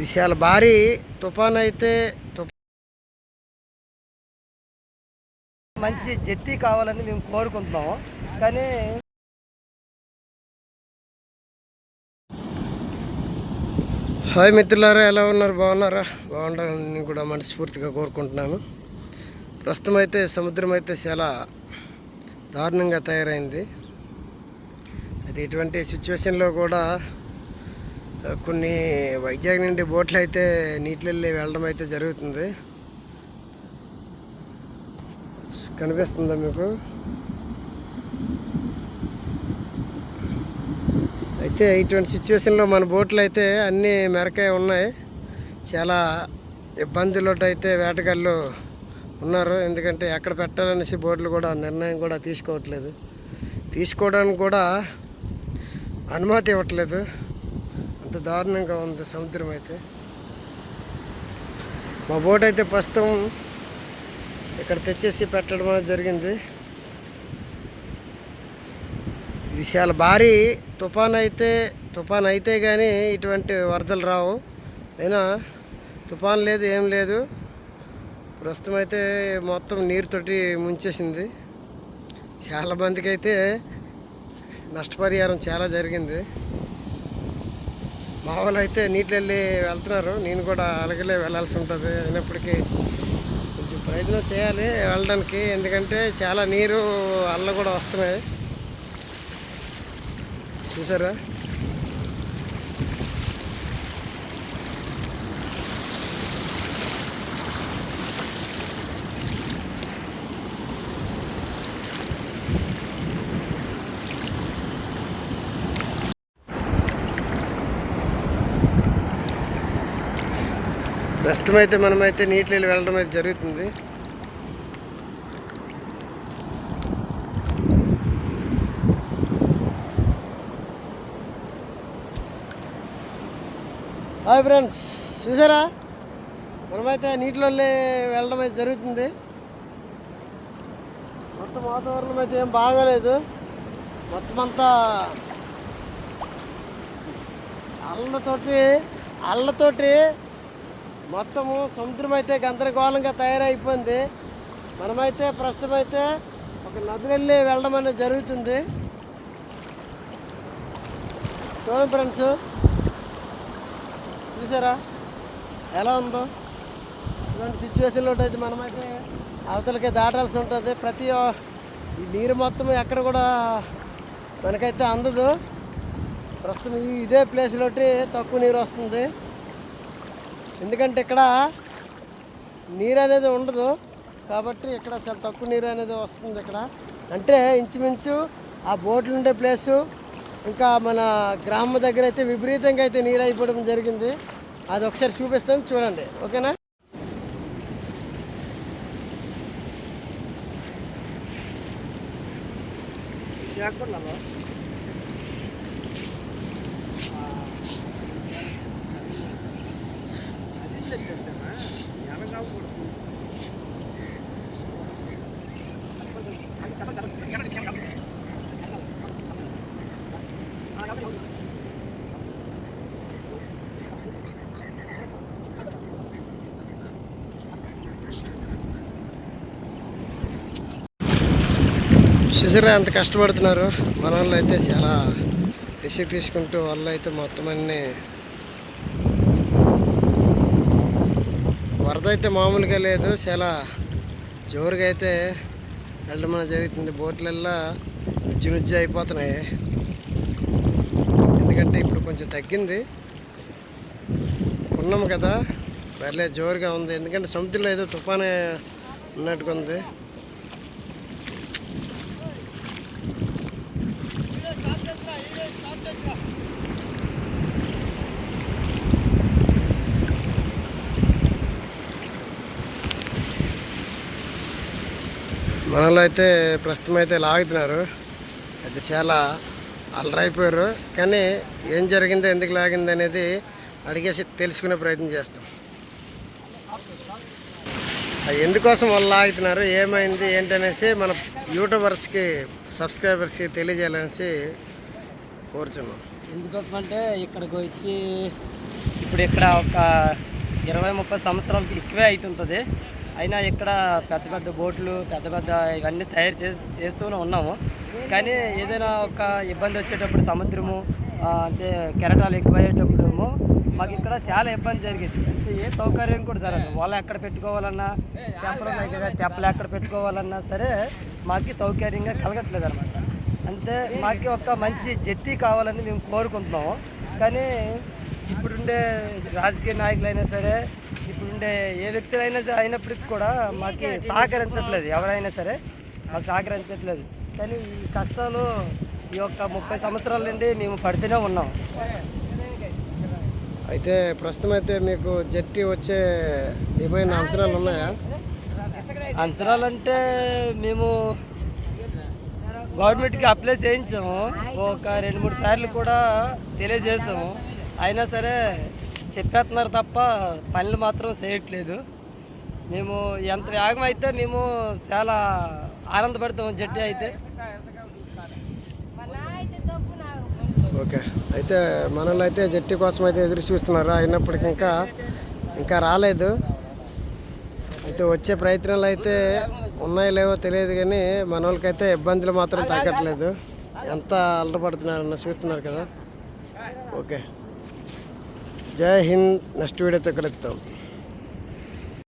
విశాల భారీ తుఫాన్ అయితే మంచి జట్టి కావాలని మేము కోరుకుంటున్నాము. కానీ హాయ్ మిత్రులారా ఎలా ఉన్నారు? బాగున్నారా? బాగుండాలని కూడా మనస్ఫూర్తిగా కోరుకుంటున్నాను. ప్రస్తుతం అయితే సముద్రం అయితే చాలా దారుణంగా తయారైంది. అది ఇటువంటి సిచ్యువేషన్లో కూడా కొన్ని వైజాగ్ నుండి బోట్లు అయితే నీటిలో వెళ్ళడం అయితే జరుగుతుంది. కనిపిస్తుందా మీకు? అయితే ఇటువంటి సిచ్యువేషన్లో మన బోట్లు అయితే అన్నీ మెరకాయ ఉన్నాయి. చాలా ఇబ్బందులు అయితే వేటగాళ్ళు ఉన్నారు. ఎందుకంటే ఎక్కడ పెట్టాలనేసి బోట్లు కూడా నిర్ణయం కూడా తీసుకోవట్లేదు. తీసుకోవడానికి కూడా అనుమతి ఇవ్వట్లేదు. అంత దారుణంగా ఉంది సముద్రం అయితే. మా బోట్ అయితే ప్రస్తుతం ఇక్కడ తెచ్చేసి పెట్టడం అనేది జరిగింది. ఇది చాలా భారీ తుఫాన్ అయితే తుఫాన్ అయితే కానీ ఇటువంటి వరదలు రావు. అయినా తుఫాన్ లేదు ఏం లేదు. ప్రస్తుతం అయితే మొత్తం నీరుతోటి ముంచేసింది. చాలా మందికి అయితే నష్టపరిహారం చాలా జరిగింది. మా వాళ్ళు అయితే నీటిలో వెళ్ళి వెళ్తున్నారు. నేను కూడా అలాగే వెళ్ళాల్సి ఉంటుంది. అయినప్పటికీ కొంచెం ప్రయత్నం చేయాలి వెళ్ళడానికి. ఎందుకంటే చాలా నీరు అల్ల కూడా వస్తున్నాయి. చూసారా? ప్రస్తుతం అయితే మనమైతే నీటిలో వెళ్ళడం అయితే జరుగుతుంది. హాయ్ ఫ్రెండ్స్ చూసారా? మనమైతే నీటిలో వెళ్ళడం అయితే జరుగుతుంది. మొత్తం వాతావరణం అయితే ఏం బాగాలేదు. మొత్తం అంతా అల్లతోటి అల్లతోటి మొత్తము సముద్రం అయితే గందరగోళంగా తయారైపోయింది. మనమైతే ప్రస్తుతం అయితే ఒక నది వెళ్ళి వెళ్ళడం అనేది జరుగుతుంది. చూడండి ఫ్రెండ్స్. చూసారా? ఎలా ఉందో? ఇలాంటి సిచ్యువేషన్లో అయితే మనమైతే అవతలకి దాటాల్సి ఉంటుంది. ప్రతి ఈ నీరు మొత్తం ఎక్కడ కూడా మనకైతే అందదు. ప్రస్తుతం ఇదే ప్లేస్లోటి తక్కువ నీరు వస్తుంది. ఎందుకంటే ఇక్కడ నీరు అనేది ఉండదు కాబట్టి ఇక్కడ చాలా తక్కువ నీరు అనేది వస్తుంది ఇక్కడ. అంటే ఇంచుమించు ఆ బోట్లు ఉండే ప్లేసు ఇంకా మన గ్రామం దగ్గర అయితే విపరీతంగా అయితే నీరు అయిపోవడం జరిగింది. అది ఒకసారి చూపిస్తాను చూడండి. ఓకేనా? చూసారా ఎంత కష్టపడుతున్నారు? మన వాళ్ళు అయితే చాలా రిస్క్ తీసుకుంటూ వాళ్ళు అయితే మొత్తం అన్ని వరద అయితే మామూలుగా లేదు. చాలా జోరుగా అయితే వెళ్ళడం అనేది జరుగుతుంది. బోట్లల్లా నుజ్జు నుజ్జు అయిపోతున్నాయి. ఎందుకంటే ఇప్పుడు కొంచెం తగ్గింది. ఉన్నాము కదా. పర్లే జోరుగా ఉంది. ఎందుకంటే సముద్రంలో ఏదో తుఫానే ఉన్నట్టుగా ఉంది. మనలో అయితే ప్రస్తుతం అయితే లాగుతున్నారు. అది చాలా అల్లరైపోయారు కానీ ఏం జరిగిందో ఎందుకు లాగింది అనేది అడిగేసి తెలుసుకునే ప్రయత్నం చేస్తాం. ఎందుకోసం వాళ్ళు లాగుతున్నారు ఏమైంది ఏంటనేసి మన యూట్యూబర్స్కి సబ్స్క్రైబర్స్కి తెలియజేయాలనేసి కోరుచున్నాం. ఎందుకోసం అంటే ఇక్కడికి వచ్చి ఇప్పుడు ఇక్కడ ఒక ఇరవై ముప్పై సంవత్సరాలకి ఎక్కువే అవుతుంటుంది అయినా ఇక్కడ పెద్ద పెద్ద బోట్లు పెద్ద పెద్ద ఇవన్నీ తయారు చే చేస్తూనే ఉన్నాము. కానీ ఏదైనా ఒక ఇబ్బంది వచ్చేటప్పుడు సముద్రము అంటే కెరటాలు ఎక్కువయ్యేటప్పుడు మాకు ఇక్కడ చాలా ఇబ్బంది జరిగింది. అంటే ఏ సౌకర్యం కూడా జరగదు. వాళ్ళు ఎక్కడ పెట్టుకోవాలన్నా తెప్పలు ఉన్నాయి కదా తెప్పలు ఎక్కడ పెట్టుకోవాలన్నా సరే మాకు సౌకర్యంగా కలగట్లేదు అనమాట అంతే మాకు ఒక మంచి జట్టి కావాలని మేము కోరుకుంటున్నాము. కానీ ఇప్పుడుండే రాజకీయ నాయకులైనా సరే ఇప్పుడుండే ఏ వ్యక్తులైనా సరే అయినప్పటికీ కూడా మాకు సహకరించట్లేదు. ఎవరైనా సరే మాకు సహకరించట్లేదు. కానీ ఈ కష్టాలు ఈ యొక్క ముప్పై సంవత్సరాల నుండి మేము పడుతూనే ఉన్నాం. అయితే ప్రస్తుతం అయితే మీకు జట్టి వచ్చే ఏమైనా అంచనాలు ఉన్నాయా? అంచనాలంటే మేము గవర్నమెంట్కి అప్లై చేయించాము. ఒక రెండు మూడు సార్లు కూడా తెలియజేసాము అయినా సరే చెప్పేస్తున్నారు తప్ప పనులు మాత్రం చేయట్లేదు. మేము ఎంత వేగం అయితే మేము చాలా ఆనందపడతాము జట్టు అయితే. ఓకే. అయితే మనల్ని అయితే జట్టు కోసం అయితే ఎదురు చూస్తున్నారు? అయినప్పటికీ ఇంకా ఇంకా రాలేదు. అయితే వచ్చే ప్రయత్నాలు అయితే ఉన్నాయో లేవో తెలియదు కానీ మన వాళ్ళకైతే ఇబ్బందులు మాత్రం తగ్గట్లేదు. ఎంత అల్లరపడుతున్నారన్న చూస్తున్నారు కదా. ఓకే. జై హింద్ నెక్స్ట్ వీడియోతో కలుద్దాం.